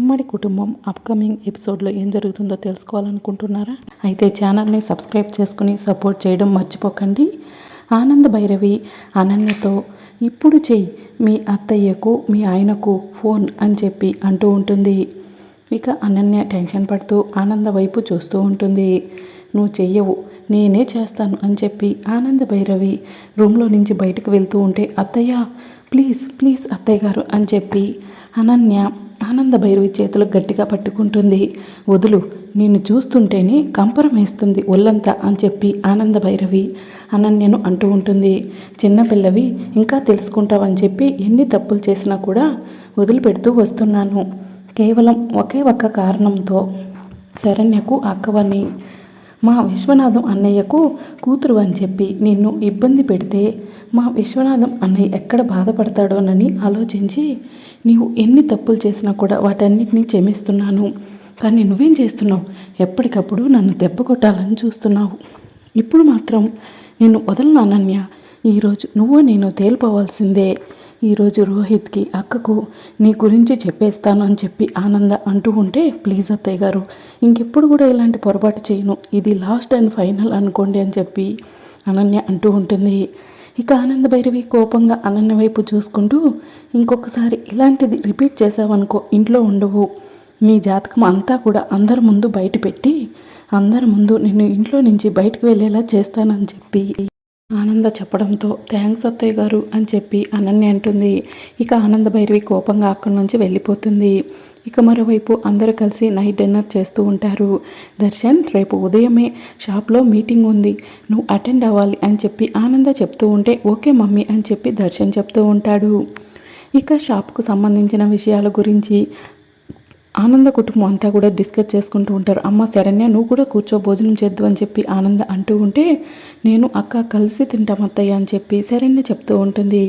ఉమ్మడి కుటుంబం అప్కమింగ్ ఎపిసోడ్లో ఏం జరుగుతుందో తెలుసుకోవాలనుకుంటున్నారా? అయితే ఛానల్ని సబ్స్క్రైబ్ చేసుకుని సపోర్ట్ చేయడం మర్చిపోకండి. ఆనంద భైరవి అనన్యతో ఇప్పుడు చెయ్యి మీ అత్తయ్యకు మీ ఆయనకు ఫోన్ అని చెప్పి అంటూ ఉంటుంది. ఇక అనన్య టెన్షన్ పడుతూ ఆనంద వైపు చూస్తూ ఉంటుంది. నువ్వు చెయ్యవు నేనే చేస్తాను అని చెప్పి ఆనంద భైరవి రూమ్లో నుంచి బయటకు వెళ్తూ ఉంటే అత్తయ్య ప్లీజ్ ప్లీజ్ అత్తయ్య గారు అని చెప్పి అనన్య ఆనంద భైరవి చేతులు గట్టిగా పట్టుకుంటుంది. వదులు నిన్ను చూస్తుంటేనే కంపరం వేస్తుంది ఒళ్ళంతా అని చెప్పి ఆనంద భైరవి అనన్యను అంటూ ఉంటుంది. చిన్నపిల్లవి ఇంకా తెలుసుకుంటావని చెప్పి ఎన్ని తప్పులు చేసినా కూడా వదిలిపెడుతూ వస్తున్నాను. కేవలం ఒకే ఒక్క కారణంతో శరణ్యకు అక్కవని మా విశ్వనాథం అన్నయ్యకు కూతురు అని చెప్పి నిన్ను ఇబ్బంది పెడితే మా విశ్వనాథం అన్నయ్య ఎక్కడ బాధపడతాడోనని ఆలోచించి నీవు ఎన్ని తప్పులు చేసినా కూడా వాటన్నిటినీ క్షమిస్తున్నాను. కానీ నువ్వేం చేస్తున్నావు? ఎప్పటికప్పుడు నన్ను దెబ్బ కొట్టాలని చూస్తున్నావు. ఇప్పుడు మాత్రం నేను వదలనానన్య ఈరోజు నువ్వు నేను తేలిపోవాల్సిందే. ఈరోజు రోహిత్కి అక్కకు నీ గురించి చెప్పేస్తాను అని చెప్పి ఆనంద అంటూ ఉంటే ప్లీజ్ అత్తయ్య గారు ఇంకెప్పుడు కూడా ఇలాంటి పొరపాటు చేయను. ఇది లాస్ట్ అండ్ ఫైనల్ అనుకోండి అని చెప్పి అనన్య అంటూ ఉంటుంది. ఇక ఆనంద భైరవి కోపంగా అనన్య వైపు చూసుకుంటూ ఇంకొకసారి ఇలాంటిది రిపీట్ చేసావనుకో ఇంట్లో ఉండవు. నీ జాతకం అంతా కూడా అందరి ముందు బయట పెట్టి అందరి ముందు నిన్ను ఇంట్లో నుంచి బయటకు వెళ్ళేలా చేస్తానని చెప్పి ఆనంద చెప్పడంతో థ్యాంక్స్ అత్తయ్య గారు అని చెప్పి అనన్య అంటుంది. ఇక ఆనంద భైరవి కోపంగా అక్కడి నుంచి వెళ్ళిపోతుంది. ఇక మరోవైపు అందరూ కలిసి నైట్ డిన్నర్ చేస్తూ ఉంటారు. దర్శన్ రేపు ఉదయమే షాప్లో మీటింగ్ ఉంది. నువ్వు అటెండ్ అవ్వాలి అని చెప్పి ఆనంద చెప్తూ ఉంటే ఓకే మమ్మీ అని చెప్పి దర్శన్ చెప్తూ ఉంటాడు. ఇక షాప్కు సంబంధించిన విషయాల గురించి ఆనంద కుటుంబం అంతా కూడా డిస్కస్ చేసుకుంటూ ఉంటారు. అమ్మ శరణ్య నువ్వు కూడా కూర్చో భోజనం చేద్దు అని చెప్పి ఆనంద అంటూ ఉంటే నేను అక్క కలిసి తింటాం అత్తయ్య అని చెప్పి శరణ్య చెప్తూ ఉంటుంది.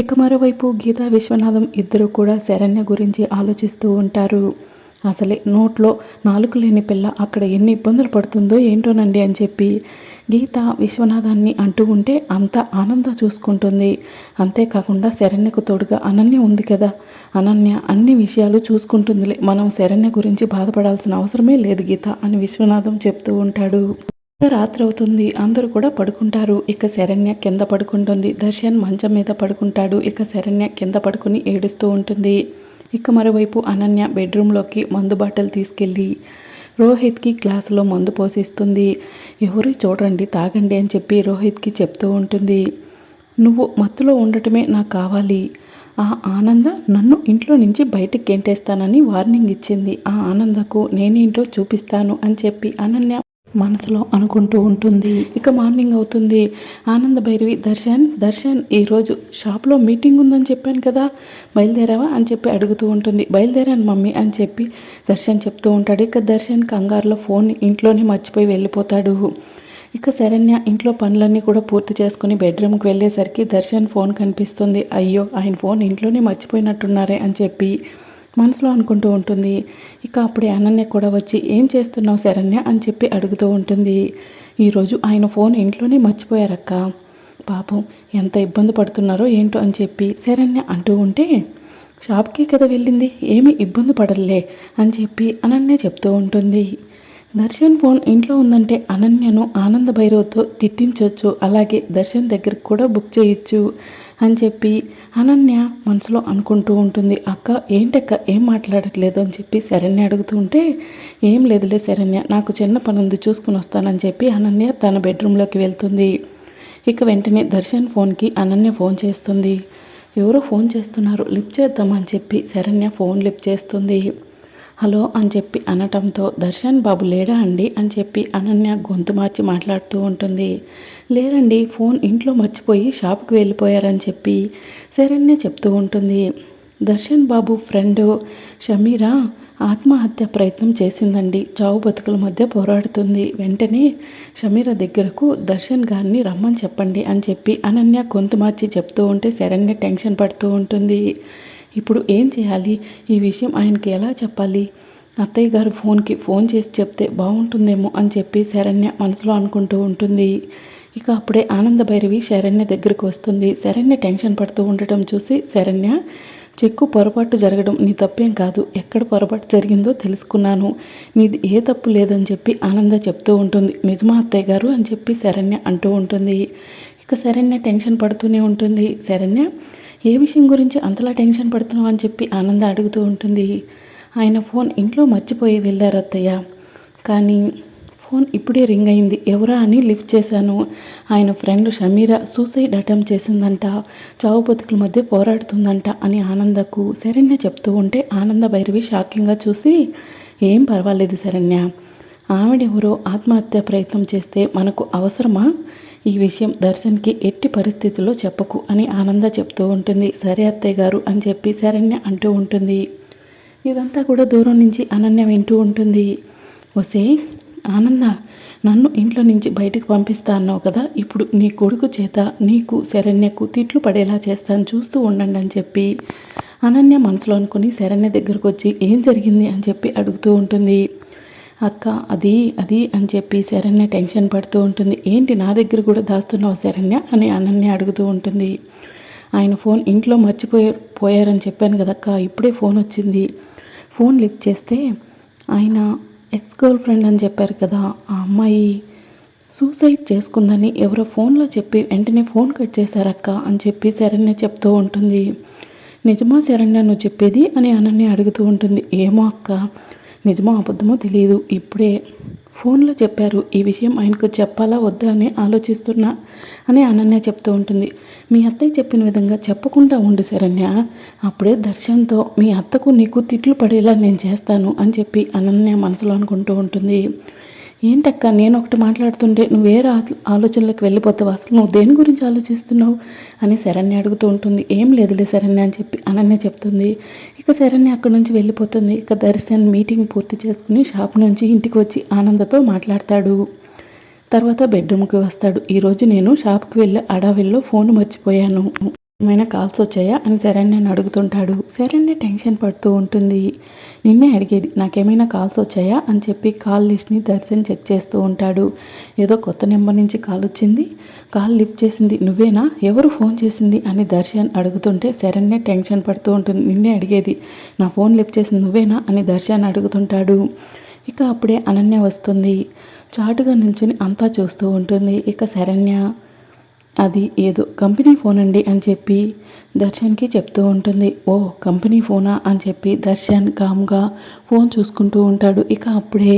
ఇక మరోవైపు గీతా విశ్వనాథం ఇద్దరు కూడా శరణ్య గురించి ఆలోచిస్తూ ఉంటారు. అసలే నోట్లో నాలుగు లేని పిల్ల అక్కడ ఎన్ని ఇబ్బందులు పడుతుందో ఏంటోనండి అని చెప్పి గీత విశ్వనాథాన్ని అంటూ ఉంటే అంత ఆనంద చూసుకుంటుంది. అంతేకాకుండా శరణ్యకు తోడుగా అనన్య ఉంది కదా. అనన్య అన్ని విషయాలు చూసుకుంటుందిలే. మనం శరణ్య గురించి బాధపడాల్సిన అవసరమే లేదు గీత అని విశ్వనాథం చెప్తూ ఉంటాడు. రాత్రి అవుతుంది. అందరూ కూడా పడుకుంటారు. ఇక శరణ్య కింద పడుకుంటుంది. దర్శన్ మంచం మీద పడుకుంటాడు. ఇక శరణ్య కింద పడుకుని ఏడుస్తూ ఉంటుంది. ఇక మరోవైపు అనన్య బెడ్రూమ్లోకి మందు బాటలు తీసుకెళ్ళి రోహిత్కి గ్లాసులో మందు పోసిస్తుంది. ఎవరు చూడండి తాగండి అని చెప్పి రోహిత్కి చెప్తూ ఉంటుంది. నువ్వు మత్తులో ఉండటమే నాకు కావాలి. ఆ ఆనంద నన్ను ఇంట్లో నుంచి బయటకు గెంటేస్తానని వార్నింగ్ ఇచ్చింది. ఆ ఆనందకు నేనేంటో చూపిస్తాను అని చెప్పి అనన్య మనసులో అనుకుంటూ ఉంటుంది. ఇక మార్నింగ్ అవుతుంది. ఆనంద భైరవి దర్శన్ దర్శన్ ఈరోజు షాప్లో మీటింగ్ ఉందని చెప్పాను కదా బయలుదేరావా అని చెప్పి అడుగుతూ ఉంటుంది. బయలుదేరాను మమ్మీ అని చెప్పి దర్శన్ చెప్తూ ఉంటాడు. ఇక దర్శన్ కంగారులో ఫోన్ ఇంట్లోనే మర్చిపోయి వెళ్ళిపోతాడు. ఇక శరణ్య ఇంట్లో పనులన్నీ కూడా పూర్తి చేసుకుని బెడ్రూమ్కి వెళ్ళేసరికి దర్శన్ ఫోన్ కనిపిస్తుంది. అయ్యో ఆయన ఫోన్ ఇంట్లోనే మర్చిపోయినట్టున్నారే అని చెప్పి మనసులో అనుకుంటూ ఉంటుంది. ఇక అప్పుడే అనన్య కూడా వచ్చి ఏం చేస్తున్నావు శరణ్య? అని చెప్పి అడుగుతూ ఉంటుంది. ఈరోజు ఆయన ఫోన్ ఇంట్లోనే మర్చిపోయారక్క. పాపం ఎంత ఇబ్బంది పడుతున్నారో ఏంటో? అని చెప్పి శరణ్య అంటూ ఉంటే షాప్కి కదా వెళ్ళింది ఏమీ ఇబ్బంది పడలే అని చెప్పి అనన్య చెప్తూ ఉంటుంది. దర్శన్ ఫోన్ ఇంట్లో ఉందంటే అనన్యను ఆనంద భైరవ్తో తిట్టించవచ్చు అలాగే దర్శన్ దగ్గరకు కూడా బుక్ చేయొచ్చు అని చెప్పి అనన్య మనసులో అనుకుంటూ ఉంటుంది. అక్క ఏంటక్క ఏం మాట్లాడట్లేదు అని చెప్పి శరణ్య అడుగుతూ ఉంటే ఏం లేదులే శరణ్య నాకు చిన్న పని ఉంది చూసుకుని వస్తానని చెప్పి అనన్య తన బెడ్రూమ్లోకి వెళ్తుంది. ఇక వెంటనే దర్శన్ ఫోన్కి అనన్య ఫోన్ చేస్తుంది. ఎవరో ఫోన్ చేస్తున్నారు లిఫ్ట్ చేద్దామని చెప్పి శరణ్య ఫోన్ లిఫ్ట్ చేస్తుంది. హలో అని చెప్పి అనటంతో దర్శన్ బాబు లేడా అండి? అని చెప్పి అనన్య గొంతు మార్చి మాట్లాడుతూ ఉంటుంది. లేరండి ఫోన్ ఇంట్లో మర్చిపోయి షాప్కి వెళ్ళిపోయారని చెప్పి శరణ్య చెప్తూ ఉంటుంది. దర్శన్ బాబు ఫ్రెండ్ షమీరా ఆత్మహత్య ప్రయత్నం చేసిందండి. చావు బతుకుల మధ్య పోరాడుతుంది. వెంటనే షమీర దగ్గరకు దర్శన్ గారిని రమ్మని చెప్పండి అని చెప్పి అనన్య గొంతు మార్చి చెప్తూ ఉంటే శరణ్య టెన్షన్ పడుతూ ఉంటుంది. ఇప్పుడు ఏం చేయాలి? ఈ విషయం ఆయనకి ఎలా చెప్పాలి? అత్తయ్య గారు ఫోన్కి ఫోన్ చేసి చెప్తే బాగుంటుందేమో అని చెప్పి శరణ్య మనసులో అనుకుంటూ ఉంటుంది. ఇక అప్పుడే ఆనంద భైరవి శరణ్య దగ్గరికి వస్తుంది. శరణ్య టెన్షన్ పడుతూ ఉండటం చూసి శరణ్య చెక్కు పొరపాటు జరగడం నీ తప్పేం కాదు. ఎక్కడ పొరపాటు జరిగిందో తెలుసుకున్నాను. నీది ఏ తప్పు లేదని చెప్పి ఆనంద చెప్తూ ఉంటుంది. నిజమా అత్తయ్య గారు? అని చెప్పి శరణ్య అంటూ ఉంటుంది. ఇక శరణ్య టెన్షన్ పడుతూనే ఉంటుంది. శరణ్య ఏ విషయం గురించి అంతలా టెన్షన్ పడుతున్నావు? అని చెప్పి ఆనంద అడుగుతూ ఉంటుంది. ఆయన ఫోన్ ఇంట్లో మర్చిపోయి వెళ్ళారు అత్తయ్య. కానీ ఫోన్ ఇప్పుడే రింగ్ అయింది. ఎవరా అని లిఫ్ట్ చేశాను. ఆయన ఫ్రెండ్ షమీరా సూసైడ్ అటెంప్ట్ చేసిందంట. చావు బతుకుల మధ్య పోరాడుతుందంట అని ఆనందకు శరణ్య చెప్తూ ఉంటే ఆనంద భైరవి షాకింగ్గా చూసి ఏం పర్వాలేదు శరణ్య. ఆవిడెవరో ఆత్మహత్య ప్రయత్నం చేస్తే మనకు అవసరమా? ఈ విషయం దర్శన్కి ఎట్టి పరిస్థితుల్లో చెప్పకు అని ఆనంద చెప్తూ ఉంటుంది. సరే అత్తయ్య గారు అని చెప్పి శరణ్య అంటూ ఉంటుంది. ఇదంతా కూడా దూరం నుంచి అనన్య వింటూ ఉంటుంది. వసే ఆనంద నన్ను ఇంట్లో నుంచి బయటకు పంపిస్తా అన్నావు కదా ఇప్పుడు నీ కొడుకు చేత నీకు శరణ్యకు తిట్లు పడేలా చేస్తాను చూస్తూ ఉండండి అని చెప్పి అనన్య మనసులో అనుకుని శరణ్య దగ్గరకు వచ్చి ఏం జరిగింది? అని చెప్పి అడుగుతూ ఉంటుంది. అక్క అది అది అని చెప్పి శరణ్య టెన్షన్ పడుతూ ఉంటుంది. ఏంటి నా దగ్గర కూడా దాస్తున్నావు శరణ్య? అని అనన్య అడుగుతూ ఉంటుంది. ఆయన ఫోన్ ఇంట్లో మర్చిపోయే పోయారని చెప్పాను కదక్క ఇప్పుడే ఫోన్ వచ్చింది. ఫోన్ లిఫ్ట్ చేస్తే ఆయన ఎక్స్ గర్ల్ ఫ్రెండ్ అని చెప్పారు కదా ఆ అమ్మాయి సూసైడ్ చేసుకుందని ఎవరో ఫోన్లో చెప్పి వెంటనే ఫోన్ కట్ చేశారక్క అని చెప్పి శరణ్య చెప్తూ ఉంటుంది. నిజమా శరణ్య నువ్వు చెప్పేది? అని అనన్య అడుగుతూ ఉంటుంది. ఏమో అక్క నిజమో అబద్ధమో తెలియదు ఇప్పుడే ఫోన్లో చెప్పారు. ఈ విషయం ఆయనకు చెప్పాలా వద్దా అని ఆలోచిస్తున్నా అని అనన్య చెప్తూ ఉంటుంది. మీ అత్తయ్య చెప్పిన విధంగా చెప్పకుండా ఉండు శరణ్య. అప్పుడే దర్శన్తో మీ అత్తకు నీకు తిట్లు పడేలా నేను చేస్తాను అని చెప్పి అనన్య మనసులో అనుకుంటూ ఉంటుంది. ఏంటక్క నేను ఒకటి మాట్లాడుతుంటే నువ్వు వేరే ఆలోచనలకు వెళ్ళిపోతావు? అసలు నువ్వు దేని గురించి ఆలోచిస్తున్నావు? అని శరణ్య అడుగుతూ ఉంటుంది. ఏం లేదులే శరణ్య అని చెప్పి అనన్య చెప్తుంది. ఇక శరణ్య అక్కడి నుంచి వెళ్ళిపోతుంది. ఇక దర్శన్ మీటింగ్ పూర్తి చేసుకుని షాప్ నుంచి ఇంటికి వచ్చి ఆనందతో మాట్లాడతాడు. తర్వాత బెడ్రూమ్కి వస్తాడు. ఈరోజు నేను షాప్కి వెళ్ళి అడావిల్లో ఫోన్ మర్చిపోయాను. ఏమైనా కాల్స్ వచ్చాయా? అని శరణ్యని అడుగుతుంటాడు. శరణ్య టెన్షన్ పడుతూ ఉంటుంది. నిన్నే అడిగేది నాకేమైనా కాల్స్ వచ్చాయా? అని చెప్పి కాల్ లిస్ట్ని దర్శన్ చెక్ చేస్తూ ఉంటాడు. ఏదో కొత్త నెంబర్ నుంచి కాల్ వచ్చింది. కాల్ లిఫ్ట్ చేసింది. నువ్వేనా? ఎవరు ఫోన్ చేసింది? అని దర్శన్ అడుగుతుంటే శరణ్య టెన్షన్ పడుతూ ఉంటుంది. నిన్నే అడిగేది నా ఫోన్ లిఫ్ట్ చేసింది నువ్వేనా? అని దర్శన్ అడుగుతుంటాడు. ఇక అప్పుడే అనన్య వస్తుంది. చాటుగా నిల్చుని అంతా చూస్తూ ఉంటుంది. ఇక శరణ్య అది ఏదో కంపెనీ ఫోన్ అండి అని చెప్పి దర్శన్కి చెప్తూ ఉంటుంది. ఓ కంపెనీ ఫోనా అని చెప్పి దర్శన్ కామ్గా ఫోన్ చూసుకుంటూ ఉంటాడు. ఇక అప్పుడే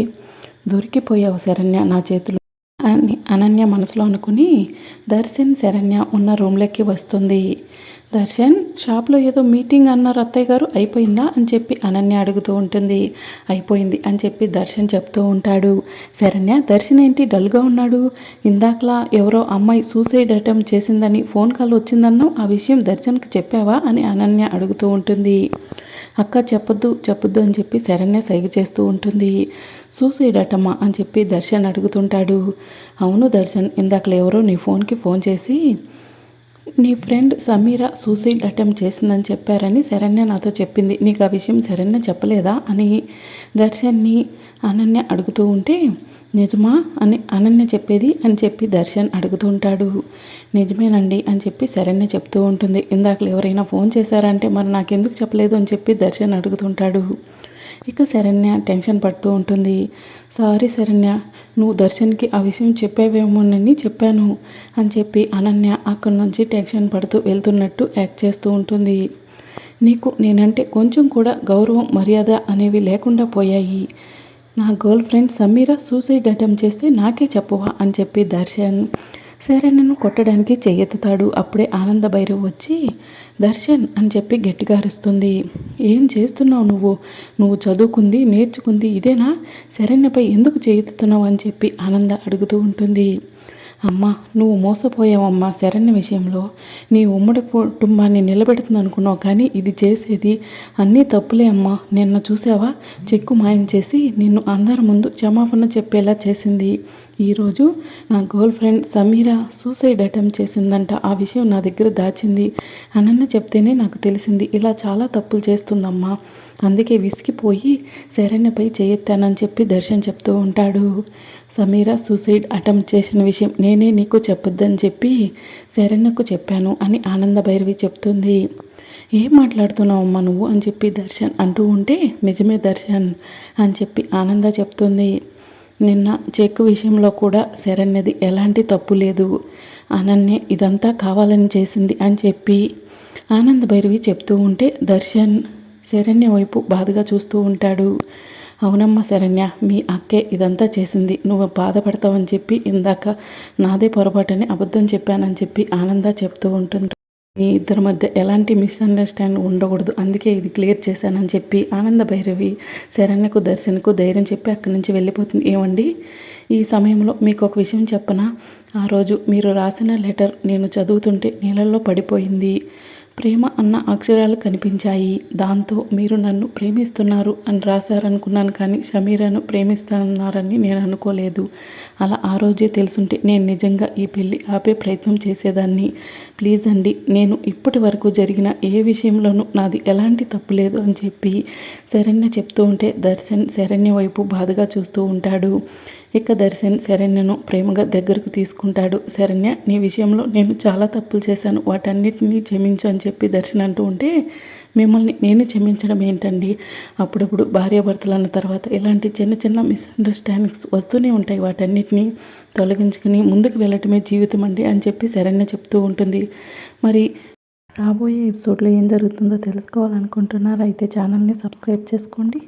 దొరికిపోయావు శరణ్య నా చేతిలో అని అనన్య మనసులో అనుకుని దర్శన్ శరణ్య ఉన్న రూమ్లోకి వస్తుంది. దర్శన్ షాప్లో ఏదో మీటింగ్ అన్నారు అత్తయ్య గారు అయిపోయిందా? అని చెప్పి అనన్య అడుగుతూ ఉంటుంది. అయిపోయింది అని చెప్పి దర్శన్ చెప్తూ ఉంటాడు. శరణ్య దర్శన్ ఏంటి డల్గా ఉన్నాడు? ఇందాకలా ఎవరో అమ్మాయి సూసైడ్ అటెంప్ట్ చేసిందని ఫోన్ కాల్ వచ్చిందన్నావు ఆ విషయం దర్శన్కి చెప్పావా? అని అనన్య అడుగుతూ ఉంటుంది. అక్క చెప్పొద్దు చెప్పొద్దు అని చెప్పి శరణ్య సైగ చేస్తూ ఉంటుంది. సూసైడ్ అటమ్మా అని చెప్పి దర్శన్ అడుగుతుంటాడు. అవును దర్శన్ ఇందాకలు ఎవరో నీ ఫోన్కి ఫోన్ చేసి నీ ఫ్రెండ్ సమీర సూసైడ్ అటెంప్ట్ చేసిందని చెప్పారని శరణ్య నాతో చెప్పింది. నీకు ఆ విషయం శరణ్య చెప్పలేదా? అని దర్శన్ని అనన్య అడుగుతూ ఉంటే నిజమా? అని అనన్య చెప్పేది అని చెప్పి దర్శన్ అడుగుతూ ఉంటాడు. నిజమేనండి అని చెప్పి శరణ్య చెప్తూ ఉంటుంది. ఇందాకలు ఎవరైనా ఫోన్ చేశారంటే మరి నాకెందుకు చెప్పలేదు అని చెప్పి దర్శన్ అడుగుతుంటాడు ఇక శరణ్య టెన్షన్ పడుతూ ఉంటుంది. సారీ శరణ్య నువ్వు దర్శన్కి ఆ విషయం చెప్పావేమోనని చెప్పాను అని చెప్పి అనన్య అక్కడి నుంచి టెన్షన్ పడుతూ వెళ్తున్నట్టు యాక్ట్ చేస్తూ ఉంటుంది. నీకు నేనంటే కొంచెం కూడా గౌరవం మర్యాద అనేవి లేకుండా పోయాయి. నా girl friend Sameera suicide attempt చేస్తే నాకే చెప్పవా అని చెప్పి దర్శన్ శరణ్యను కొట్టడానికి చెయ్యెత్తుతాడు. అప్పుడే ఆనంద భైరవ్ వచ్చి దర్శన్ అని చెప్పి గట్టిగా అరుస్తుంది. ఏం చేస్తున్నావు నువ్వు? నువ్వు చదువుకుంది నేర్చుకుంది ఇదేనా? శరణ్యపై ఎందుకు చేయుతున్నావు అని చెప్పి ఆనంద అడుగుతూ ఉంటుంది. అమ్మా నువ్వు మోసపోయావమ్మా శరణ్య విషయంలో. నీ ఉమ్మడి కుటుంబాన్ని నిలబెడుతుంది అనుకున్నావు కానీ ఇది చేసేది అన్నీ తప్పులే అమ్మా. నిన్న చూసావా? చెక్కు మాయం చేసి నిన్ను అందరి ముందు క్షమాపణ చెప్పేలా చేసింది. ఈరోజు నా girl friend Sameera suicide attempt చేసిందంట. ఆ విషయం నా దగ్గర దాచింది. అనన్న చెప్తేనే నాకు తెలిసింది. ఇలా చాలా తప్పులు చేస్తుందమ్మా. అందుకే విసిగిపోయి శరణ్యపై చేయెత్తానని చెప్పి దర్శన్ చెప్తూ ఉంటాడు. సమీర సూసైడ్ అటెంప్ట్ చేసిన విషయం నేనే నీకు చెప్పొద్దని చెప్పి శరణ్యకు చెప్పాను అని ఆనంద భైరవి చెప్తుంది. ఏం మాట్లాడుతున్నావు అమ్మా నువ్వు? అని చెప్పి దర్శన్ అంటూ ఉంటే నిజమే దర్శన్ అని చెప్పి ఆనంద చెప్తుంది. నిన్న చెక్ విషయంలో కూడా శరణ్యది ఎలాంటి తప్పు లేదు. అనన్నే ఇదంతా కావాలని చేసింది అని చెప్పి ఆనంద్ భైరవి చెప్తూ ఉంటే దర్శన్ శరణ్య వైపు బాధగా చూస్తూ ఉంటాడు. అవునమ్మా శరణ్య మీ అక్కే ఇదంతా చేసింది. నువ్వు బాధపడతావని చెప్పి ఇందాక నాదే పొరపాటని అబద్ధం చెప్పానని చెప్పి ఆనంద చెప్తూ ఉంటుంది మీ ఇద్దరి మధ్య ఎలాంటి మిస్అండర్స్టాండ్ ఉండకూడదు. అందుకే ఇది క్లియర్ చేశానని చెప్పి ఆనంద భైరవి శరణ్యకు దర్శనకు ధైర్యం చెప్పి అక్కడి నుంచి వెళ్ళిపోతుంది. ఏమండి? ఈ సమయంలో మీకు ఒక విషయం చెప్పనా? ఆ రోజు మీరు రాసిన లెటర్ నేను చదువుతుంటే నీళ్ళల్లో పడిపోయింది. ప్రేమ అన్న అక్షరాలు కనిపించాయి. దాంతో మీరు నన్ను ప్రేమిస్తున్నారు అని రాశారనుకున్నాను కానీ షమీరాను ప్రేమిస్తున్నారని నేను అనుకోలేదు. అలా ఆ రోజే తెలుసుంటే నేను నిజంగా ఈ పెళ్ళి ఆపే ప్రయత్నం చేసేదాన్ని. ప్లీజ్ అండి నేను ఇప్పటి వరకు జరిగిన ఏ విషయంలోనూ నాది ఎలాంటి తప్పు లేదు అని చెప్పి శరణ్య చెప్తూ ఉంటే దర్శన్ శరణ్య వైపు బాధగా చూస్తూ ఉంటాడు. ఇక దర్శన్ శరణ్యను ప్రేమగా దగ్గరకు తీసుకుంటాడు. శరణ్య నీ విషయంలో నేను చాలా తప్పులు చేశాను. వాటన్నిటినీ క్షమించు అని చెప్పి దర్శన్ అంటూ ఉంటే మిమ్మల్ని నేను క్షమించడం ఏంటండి? అప్పుడప్పుడు భార్యాభర్తలు అన్న తర్వాత ఇలాంటి చిన్న చిన్న మిస్అండర్స్టాండింగ్స్ వస్తూనే ఉంటాయి. వాటన్నిటిని తొలగించుకుని ముందుకు వెళ్ళటమే జీవితం అండి అని చెప్పి శరణ్య చెప్తూ ఉంటుంది. మరి రాబోయే ఎపిసోడ్లో ఏం జరుగుతుందో తెలుసుకోవాలనుకుంటున్నారా? అయితే ఛానల్ని సబ్స్క్రైబ్ చేసుకోండి.